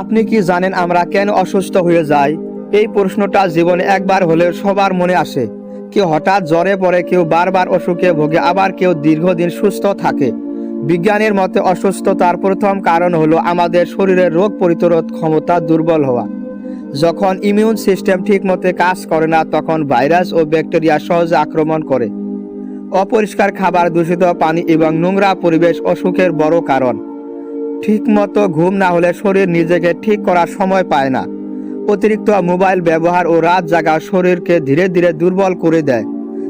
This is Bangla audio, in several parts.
আপনি কি জানেন আমরা কেন অসুস্থ হয়ে যাই? এই প্রশ্নটা জীবনে একবার হলেও সবার মনে আসে। কেউ হঠাৎ জ্বরে পড়ে, কেউ বারবার অসুখে ভোগে, আবার কেউ দীর্ঘদিন সুস্থ থাকে। বিজ্ঞানের মতে অসুস্থতার প্রথম কারণ হলো আমাদের শরীরের রোগ প্রতিরোধ ক্ষমতা দুর্বল হওয়া। যখন ইমিউন সিস্টেম ঠিকমতো কাজ করে না, তখন ভাইরাস ও ব্যাকটেরিয়া সহজে আক্রমণ করে। অপরিষ্কার খাবার, দূষিত পানি এবং নোংরা পরিবেশ অসুখের বড় কারণ। ঠিকমতো ঘুম না হলে শরীর নিজেকে ঠিক করার সময় পায় না। অতিরিক্ত মোবাইল ব্যবহার ও রাত জাগা শরীরকে ধীরে ধীরে দুর্বল করে দেয়।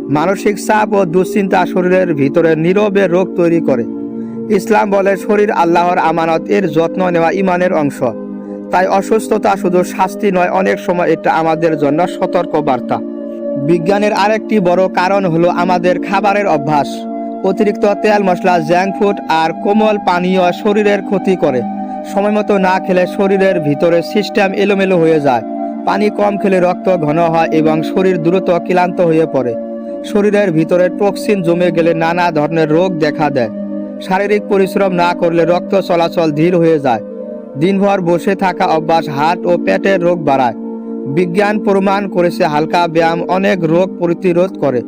মানসিক চাপ ও দুশ্চিন্তা শরীরের ভিতরে নীরবে রোগ তৈরি করে। ইসলাম বলে, শরীর আল্লাহর আমানত, এর যত্ন নেওয়া ইমানের অংশ। তাই অসুস্থতা শুধু শাস্তি নয়, অনেক সময় এটা আমাদের জন্য সতর্ক বার্তা। বিজ্ঞানের আরেকটি বড় কারণ হলো আমাদের খাবারের অভ্যাস। অতিরিক্ত তেল মশলা জ্যাঙ্ক ফুড আর কোমল পানীয় শরীরের ক্ষতি করে। সময় মতো না খেলে শরীরের ভিতরে সিস্টেম এলোমেলো হয়ে যায়। পানি কম খেলে রক্ত ঘন হয় এবং শরীর দ্রুত ক্লান্ত হয়ে পড়ে। শরীরের ভিতরে টক্সিন জমে গেলে নানা ধরনের রোগ দেখা দেয়। শারীরিক পরিশ্রম না করলে রক্ত চলাচল ধীর হয়ে যায়। দিনভর বসে থাকা অভ্যাস হার্ট ও পেটের রোগ বাড়ায়। বিজ্ঞান প্রমাণ করেছে হালকা ব্যায়াম অনেক রোগ প্রতিরোধ করে।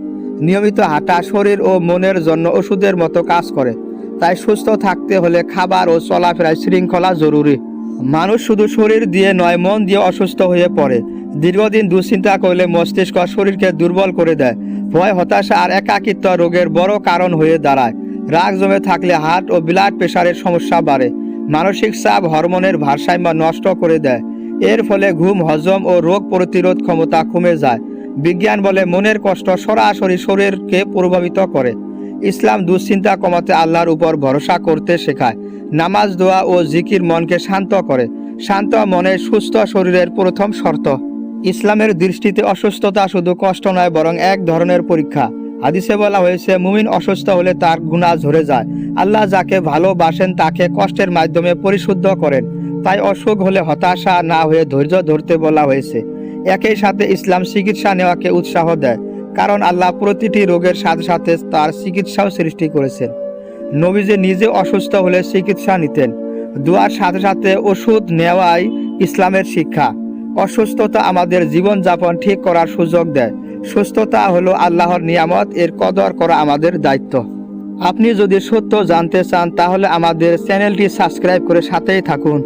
নিয়মিত হাঁটা শরীর ও মনের জন্য ওষুধের মতো কাজ করে। তাই সুস্থ থাকতে হলে খাবার ও চলাফেরায় শৃঙ্খলা জরুরি। মানুষ শুধু শরীর দিয়ে নয়, মন দিয়ে অসুস্থ হয়ে পড়ে। দীর্ঘদিন দুশ্চিন্তা করলে মস্তিষ্ক শরীরকে দুর্বল করে দেয়। ভয়, হতাশা আর একাকিত্ব রোগের বড় কারণ হয়ে দাঁড়ায়। রাগ জমে থাকলে হার্ট ও ব্লাড প্রেশারের সমস্যা বাড়ে। মানসিক চাপ হরমোনের ভারসাম্য নষ্ট করে দেয়। এর ফলে ঘুম, হজম ও রোগ প্রতিরোধ ক্ষমতা কমে যায়। বিজ্ঞান বলে মনের কষ্ট সরাসরি শরীরকে প্রভাবিত করে। ইসলাম দুশ্চিন্তা কমাতে আল্লাহর উপর ভরসা করতে শেখায়। নামাজ, দোয়া ও জিকির মনকে শান্ত করে। শান্ত মনে সুস্থ শরীরের প্রথম শর্ত। ইসলামের দৃষ্টিতে অসুস্থতা শুধু কষ্ট নয়, বরং এক ধরনের পরীক্ষা। হাদিসে বলা হয়েছে, মুমিন অসুস্থ হলে তার গুণা ঝরে যায়। আল্লাহ যাকে ভালোবাসেন, তাকে কষ্টের মাধ্যমে পরিশুদ্ধ করেন। তাই অসুখ হলে হতাশা না হয়ে ধৈর্য ধরতে বলা হয়েছে। একই সাথে ইসলাম চিকিৎসা নেওয়াকে উৎসাহ দেয়, কারণ আল্লাহ প্রতিটি রোগের সাথে সাথে তার চিকিৎসাও সৃষ্টি করেছেন। নবীজি নিজে অসুস্থ হলে চিকিৎসা নিতেন। দোয়ার সাথে সাথে ওষুধ নেওয়াই ইসলামের শিক্ষা। অসুস্থতা আমাদের জীবনযাপন ঠিক করার সুযোগ দেয়। সুস্থতা হলো আল্লাহর নিয়ামত, এর কদর করা আমাদের দায়িত্ব। আপনি যদি সত্য জানতে চান, তাহলে আমাদের চ্যানেলটি সাবস্ক্রাইব করে সাথেই থাকুন।